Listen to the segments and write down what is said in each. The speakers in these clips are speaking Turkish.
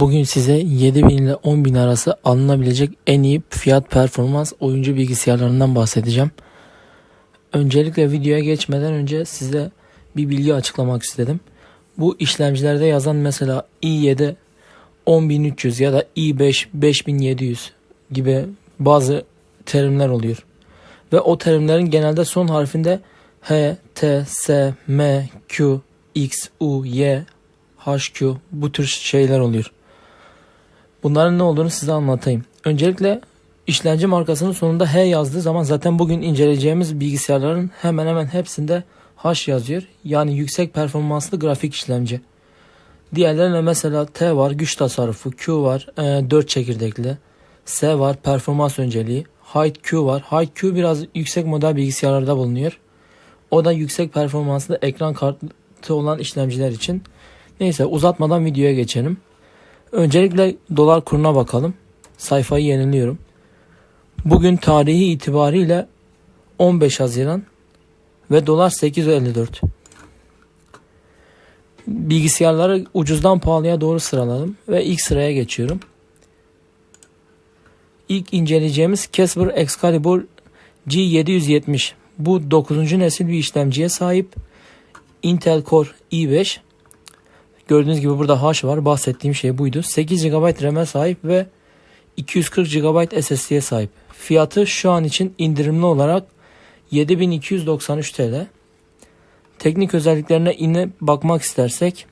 Bugün size 7000 ile 10000 arası alınabilecek en iyi fiyat performans oyuncu bilgisayarlarından bahsedeceğim. Öncelikle videoya geçmeden önce size bir bilgi açıklamak istedim. Bu işlemcilerde yazan mesela i7 10300 ya da i5 5700 gibi bazı terimler oluyor. Ve o terimlerin genelde son harfinde H, T, S, M, Q, X, U, Y, HQ bu tür şeyler oluyor. Bunların ne olduğunu size anlatayım. Öncelikle işlemci markasının sonunda H yazdığı zaman zaten bugün inceleyeceğimiz bilgisayarların hemen hemen hepsinde H yazıyor. Yani yüksek performanslı grafik işlemci. Diğerlerine mesela T var güç tasarrufu, Q var e, 4 çekirdekli, S var performans önceliği, Height Q var. Height Q biraz yüksek model bilgisayarlarda bulunuyor. O da yüksek performanslı ekran kartı olan işlemciler için. Neyse uzatmadan videoya geçelim. Öncelikle dolar kuruna bakalım. Sayfayı yeniliyorum. Bugün tarihi itibariyle 15 Haziran ve dolar 8.54. Bilgisayarları ucuzdan pahalıya doğru sıraladım ve ilk sıraya geçiyorum. İlk inceleyeceğimiz Casper Excalibur G770. Bu 9. nesil bir işlemciye sahip. Intel Core i5 Gördüğünüz gibi burada H var. Bahsettiğim şey buydu. 8 GB RAM'e sahip ve 240 GB SSD'ye sahip. Fiyatı şu an için indirimli olarak 7293 TL. Teknik özelliklerine yine bakmak istersek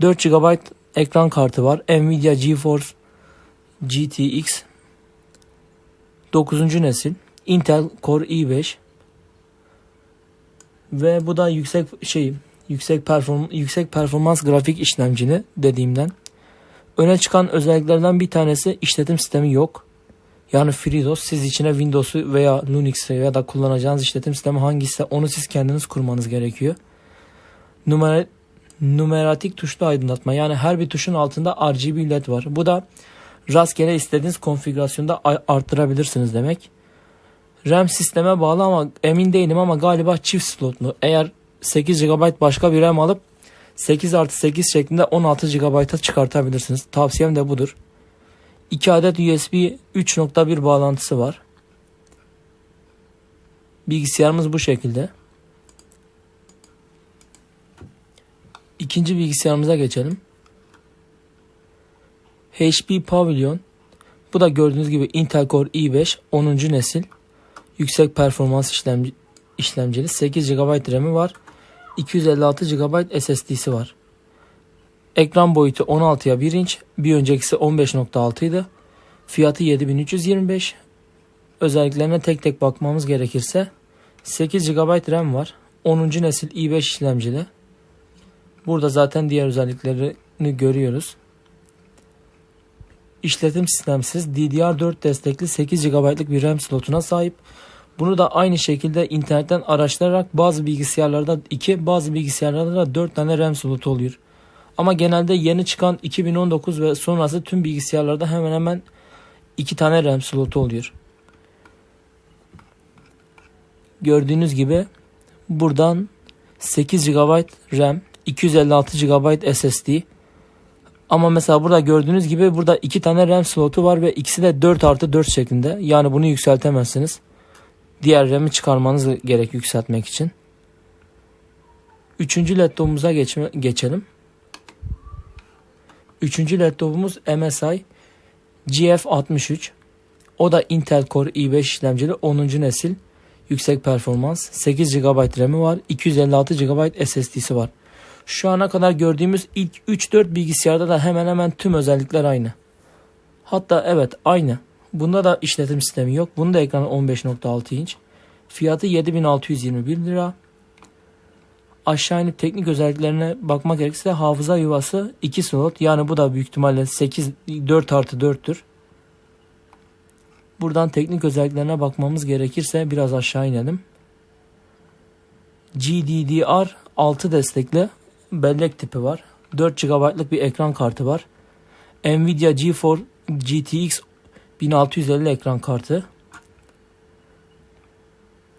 4 GB ekran kartı var. Nvidia GeForce GTX 9. nesil Intel Core i5 ve bu da yüksek şey yüksek perform yüksek performans grafik işlemcini dediğimden öne çıkan özelliklerden bir tanesi işletim sistemi yok. Yani FreeDOS siz içine Windows'u veya Linux'ı ya da kullanacağınız işletim sistemi hangisi onu siz kendiniz kurmanız gerekiyor. Numer numeratik tuşlu aydınlatma yani her bir tuşun altında RGB led var. Bu da rastgele istediğiniz konfigürasyonda arttırabilirsiniz demek. RAM sisteme bağlı ama emin değilim ama galiba çift slotlu. Eğer 8 GB başka bir RAM alıp 8 artı 8 şeklinde 16 GB'a çıkartabilirsiniz. Tavsiyem de budur. 2 adet USB 3.1 bağlantısı var. Bilgisayarımız bu şekilde. İkinci bilgisayarımıza geçelim. HP Pavilion. Bu da gördüğünüz gibi Intel Core i5 10. nesil. Yüksek performans işlemci, işlemcili 8 GB RAM'i var. 256 GB SSD'si var. Ekran boyutu 16'ya 1 inç. Bir öncekisi 15.6 idi. Fiyatı 7325. Özelliklerine tek tek bakmamız gerekirse 8 GB RAM var. 10. nesil i5 işlemcili. Burada zaten diğer özelliklerini görüyoruz. İşletim sistemsiz DDR4 destekli 8 GB'lık bir RAM slotuna sahip. Bunu da aynı şekilde internetten araştırarak bazı bilgisayarlarda 2 bazı bilgisayarlarda da 4 tane RAM slotu oluyor. Ama genelde yeni çıkan 2019 ve sonrası tüm bilgisayarlarda hemen hemen 2 tane RAM slotu oluyor. Gördüğünüz gibi buradan 8 GB RAM, 256 GB SSD. Ama mesela burada gördüğünüz gibi burada 2 tane RAM slotu var ve ikisi de 4 artı 4 şeklinde. Yani bunu yükseltemezsiniz. Diğer RAM'i çıkarmanız gerek yükseltmek için. Üçüncü laptopumuza geçme, geçelim. Üçüncü laptopumuz MSI GF63. O da Intel Core i5 işlemcili 10. nesil yüksek performans. 8 GB RAM'i var. 256 GB SSD'si var. Şu ana kadar gördüğümüz ilk 3-4 bilgisayarda da hemen hemen tüm özellikler aynı. Hatta evet aynı. Bunda da işletim sistemi yok. Bunda ekranı 15.6 inç. Fiyatı 7621 lira. Aşağı inip teknik özelliklerine bakmak gerekirse hafıza yuvası 2 slot. Yani bu da büyük ihtimalle 8 4 artı 4'tür. Buradan teknik özelliklerine bakmamız gerekirse biraz aşağı inelim. GDDR 6 destekli bellek tipi var. 4 GB'lık bir ekran kartı var. Nvidia GeForce GTX 1650 ekran kartı.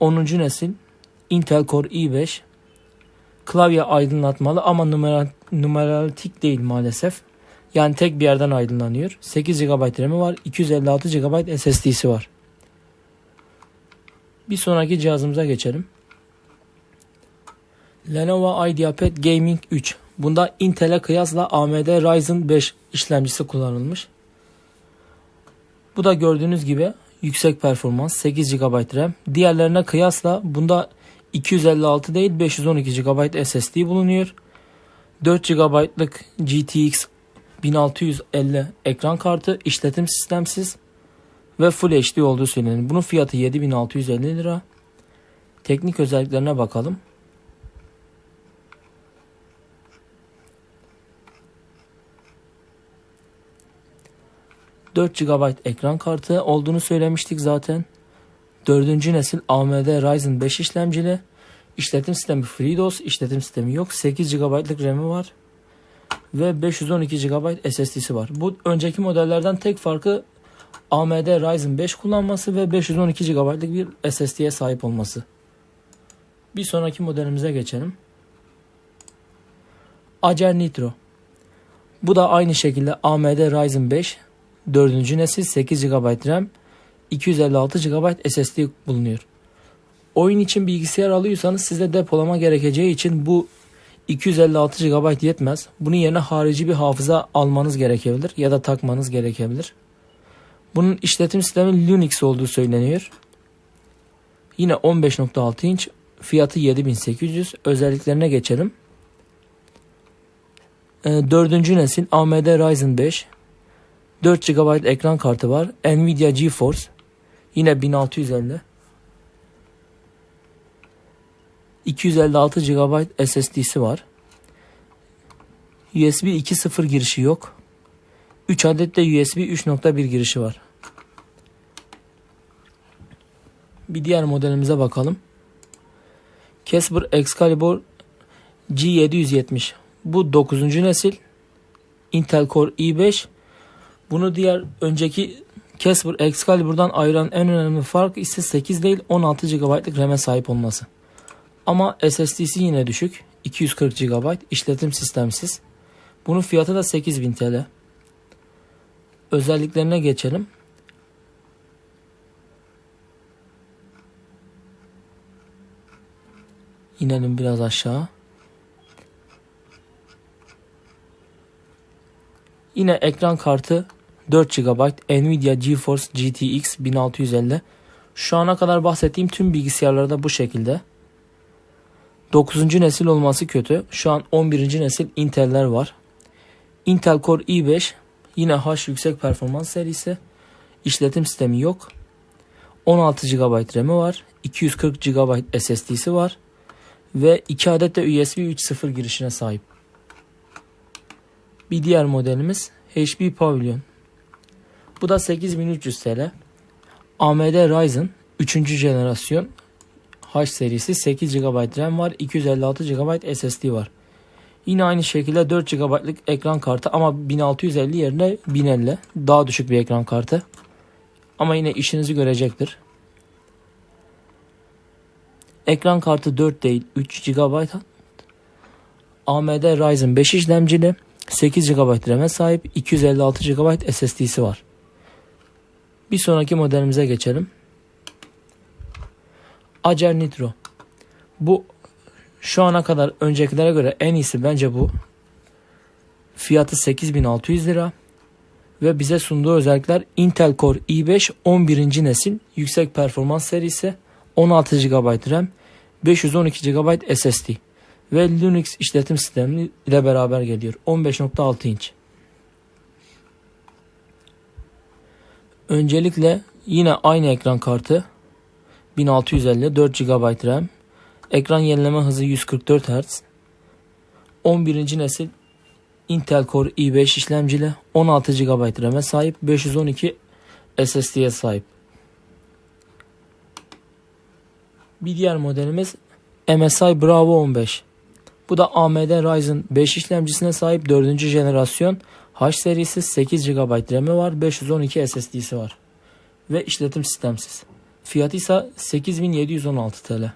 10. nesil Intel Core i5 klavye aydınlatmalı ama numeral, numeralatik değil maalesef. Yani tek bir yerden aydınlanıyor. 8 GB RAM'i var. 256 GB SSD'si var. Bir sonraki cihazımıza geçelim. Lenovo IdeaPad Gaming 3. Bunda Intel'e kıyasla AMD Ryzen 5 işlemcisi kullanılmış. Bu da gördüğünüz gibi yüksek performans 8 GB RAM. Diğerlerine kıyasla bunda 256 değil 512 GB SSD bulunuyor. 4 GB'lık GTX 1650 ekran kartı, işletim sistemsiz ve Full HD olduğu söyleniyor. Bunun fiyatı 7650 lira. Teknik özelliklerine bakalım. 4 GB ekran kartı olduğunu söylemiştik zaten. 4. nesil AMD Ryzen 5 işlemcili. İşletim sistemi FreeDOS, işletim sistemi yok. 8 GB'lık RAM'i var. Ve 512 GB SSD'si var. Bu önceki modellerden tek farkı AMD Ryzen 5 kullanması ve 512 GB'lık bir SSD'ye sahip olması. Bir sonraki modelimize geçelim. Acer Nitro. Bu da aynı şekilde AMD Ryzen 5 4. nesil 8 GB RAM, 256 GB SSD bulunuyor. Oyun için bilgisayar alıyorsanız size depolama gerekeceği için bu 256 GB yetmez. Bunun yerine harici bir hafıza almanız gerekebilir ya da takmanız gerekebilir. Bunun işletim sistemi Linux olduğu söyleniyor. Yine 15.6 inç fiyatı 7800 özelliklerine geçelim. 4. Ee, nesil AMD Ryzen 5 4 GB ekran kartı var. Nvidia GeForce yine 1650. 256 GB SSD'si var. USB 2.0 girişi yok. 3 adet de USB 3.1 girişi var. Bir diğer modelimize bakalım. Casper Excalibur G770. Bu 9. nesil Intel Core i5 bunu diğer önceki Casper Excalibur'dan ayıran en önemli fark ise 8 değil 16 GB'lık RAM'e sahip olması. Ama SSD'si yine düşük. 240 GB işletim sistemsiz. Bunun fiyatı da 8000 TL. Özelliklerine geçelim. İnelim biraz aşağı. Yine ekran kartı 4 GB Nvidia GeForce GTX 1650. Şu ana kadar bahsettiğim tüm bilgisayarlarda bu şekilde. 9. nesil olması kötü. Şu an 11. nesil Intel'ler var. Intel Core i5 yine H yüksek performans serisi. İşletim sistemi yok. 16 GB RAM'i var. 240 GB SSD'si var. Ve 2 adet de USB 3.0 girişine sahip. Bir diğer modelimiz HP Pavilion. Bu da 8300 TL. AMD Ryzen 3. jenerasyon H serisi 8 GB RAM var. 256 GB SSD var. Yine aynı şekilde 4 GB'lık ekran kartı ama 1650 yerine 1050. Daha düşük bir ekran kartı. Ama yine işinizi görecektir. Ekran kartı 4 değil 3 GB. AMD Ryzen 5 işlemcili. 8 GB RAM'e sahip 256 GB SSD'si var. Bir sonraki modelimize geçelim. Acer Nitro. Bu şu ana kadar öncekilere göre en iyisi bence bu. Fiyatı 8600 lira. Ve bize sunduğu özellikler Intel Core i5 11. nesil yüksek performans serisi 16 GB RAM 512 GB SSD ve Linux işletim sistemi ile beraber geliyor. 15.6 inç. Öncelikle yine aynı ekran kartı 1650 4 GB RAM. Ekran yenileme hızı 144 Hz. 11. nesil Intel Core i5 işlemcili 16 GB RAM'e sahip 512 SSD'ye sahip. Bir diğer modelimiz MSI Bravo 15. Bu da AMD Ryzen 5 işlemcisine sahip 4. jenerasyon H serisi 8 GB RAM'i var, 512 SSD'si var ve işletim sistemsiz. Fiyatı ise 8716 TL.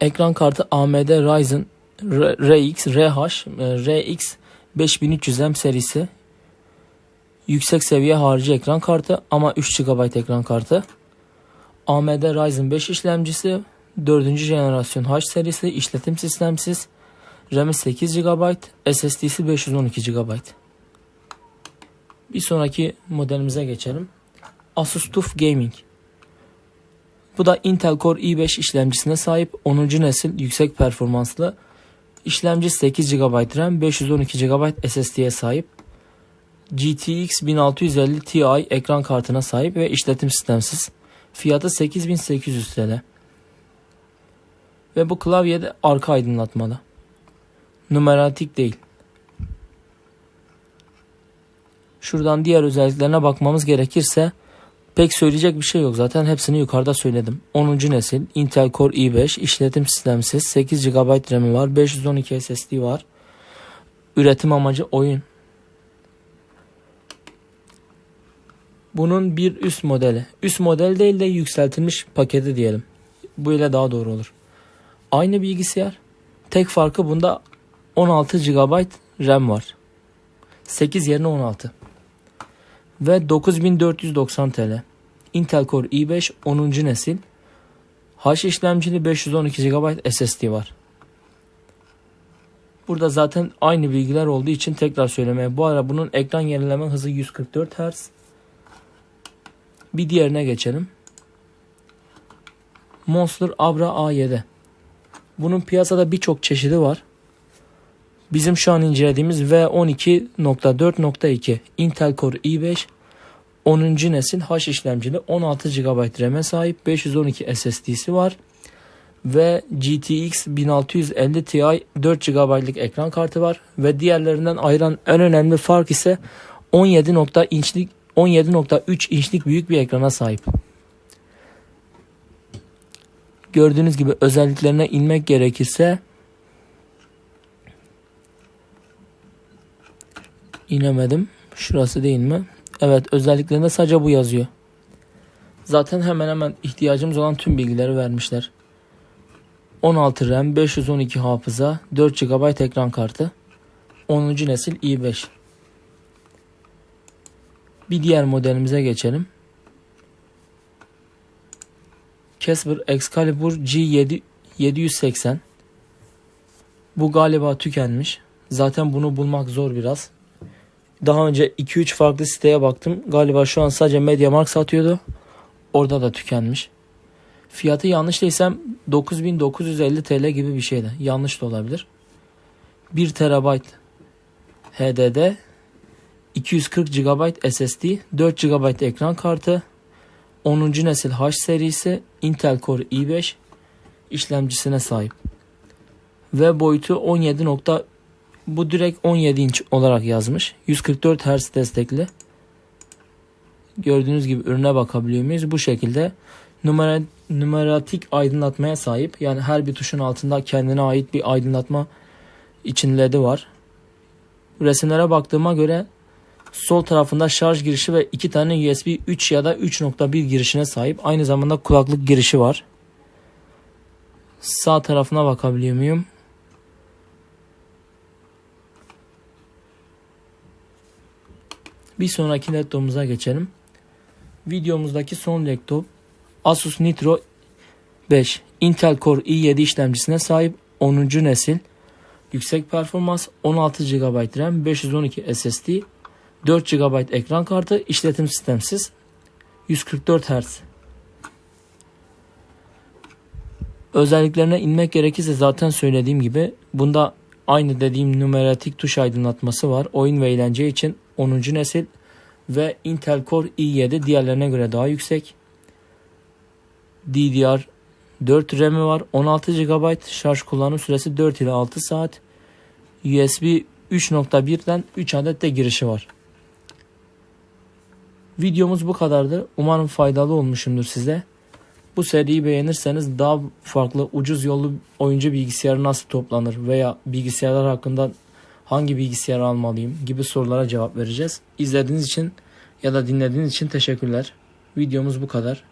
Ekran kartı AMD Ryzen RX RH RX 5300M serisi. Yüksek seviye harici ekran kartı ama 3 GB ekran kartı. AMD Ryzen 5 işlemcisi 4. jenerasyon H serisi işletim sistemsiz. RAM'i 8 GB, SSD'si 512 GB. Bir sonraki modelimize geçelim. Asus TUF Gaming. Bu da Intel Core i5 işlemcisine sahip 10. nesil yüksek performanslı işlemci 8 GB RAM, 512 GB SSD'ye sahip. GTX 1650 Ti ekran kartına sahip ve işletim sistemsiz. Fiyatı 8800 TL. Ve bu klavyede arka aydınlatmalı. Numaratik değil. Şuradan diğer özelliklerine bakmamız gerekirse pek söyleyecek bir şey yok. Zaten hepsini yukarıda söyledim. 10. nesil Intel Core i5 işletim sistemsiz 8 GB RAM'i var. 512 SSD var. Üretim amacı oyun. Bunun bir üst modeli. Üst model değil de yükseltilmiş paketi diyelim. Bu ile daha doğru olur. Aynı bilgisayar. Tek farkı bunda 16 GB RAM var. 8 yerine 16. Ve 9490 TL. Intel Core i5 10. nesil. H işlemcili 512 GB SSD var. Burada zaten aynı bilgiler olduğu için tekrar söylemeye. Bu ara bunun ekran yenileme hızı 144 Hz. Bir diğerine geçelim. Monster Abra A7. Bunun piyasada birçok çeşidi var. Bizim şu an incelediğimiz V12.4.2 Intel Core i5 10. nesil H işlemcili 16 GB RAM'e sahip 512 SSD'si var ve GTX 1650 Ti 4 GB'lık ekran kartı var ve diğerlerinden ayıran en önemli fark ise 17 inçlik 17.3 inçlik büyük bir ekrana sahip. Gördüğünüz gibi özelliklerine inmek gerekirse inemedim. Şurası değil mi? Evet özelliklerinde sadece bu yazıyor. Zaten hemen hemen ihtiyacımız olan tüm bilgileri vermişler. 16 RAM, 512 hafıza, 4 GB ekran kartı. 10. nesil i5. Bir diğer modelimize geçelim. Casper Excalibur G7 780. Bu galiba tükenmiş. Zaten bunu bulmak zor biraz. Daha önce 2-3 farklı siteye baktım. Galiba şu an sadece MediaMarkt satıyordu. Orada da tükenmiş. Fiyatı yanlış değilsem 9950 TL gibi bir şeydi. Yanlış da olabilir. 1 TB HDD 240 GB SSD 4 GB ekran kartı 10. nesil H serisi Intel Core i5 işlemcisine sahip. Ve boyutu 17. Nokta, bu direkt 17 inç olarak yazmış. 144 Hz destekli. Gördüğünüz gibi ürüne bakabiliyor muyuz? Bu şekilde numara, numaratik aydınlatmaya sahip. Yani her bir tuşun altında kendine ait bir aydınlatma için LED'i var. Resimlere baktığıma göre sol tarafında şarj girişi ve iki tane USB 3 ya da 3.1 girişine sahip. Aynı zamanda kulaklık girişi var. Sağ tarafına bakabiliyor muyum? Bir sonraki laptopumuza geçelim. Videomuzdaki son laptop Asus Nitro 5 Intel Core i7 işlemcisine sahip 10. nesil yüksek performans 16 GB RAM 512 SSD 4 GB ekran kartı işletim sistemsiz 144 Hz Özelliklerine inmek gerekirse zaten söylediğim gibi bunda aynı dediğim numaratik tuş aydınlatması var. Oyun ve eğlence için 10. nesil ve Intel Core i7 diğerlerine göre daha yüksek. DDR 4 RAM'i var. 16 GB şarj kullanım süresi 4 ile 6 saat. USB 3.1'den 3 adet de girişi var. Videomuz bu kadardı. Umarım faydalı olmuşumdur size. Bu seriyi beğenirseniz daha farklı ucuz yollu oyuncu bilgisayarı nasıl toplanır veya bilgisayarlar hakkında hangi bilgisayarı almalıyım gibi sorulara cevap vereceğiz. İzlediğiniz için ya da dinlediğiniz için teşekkürler. Videomuz bu kadar.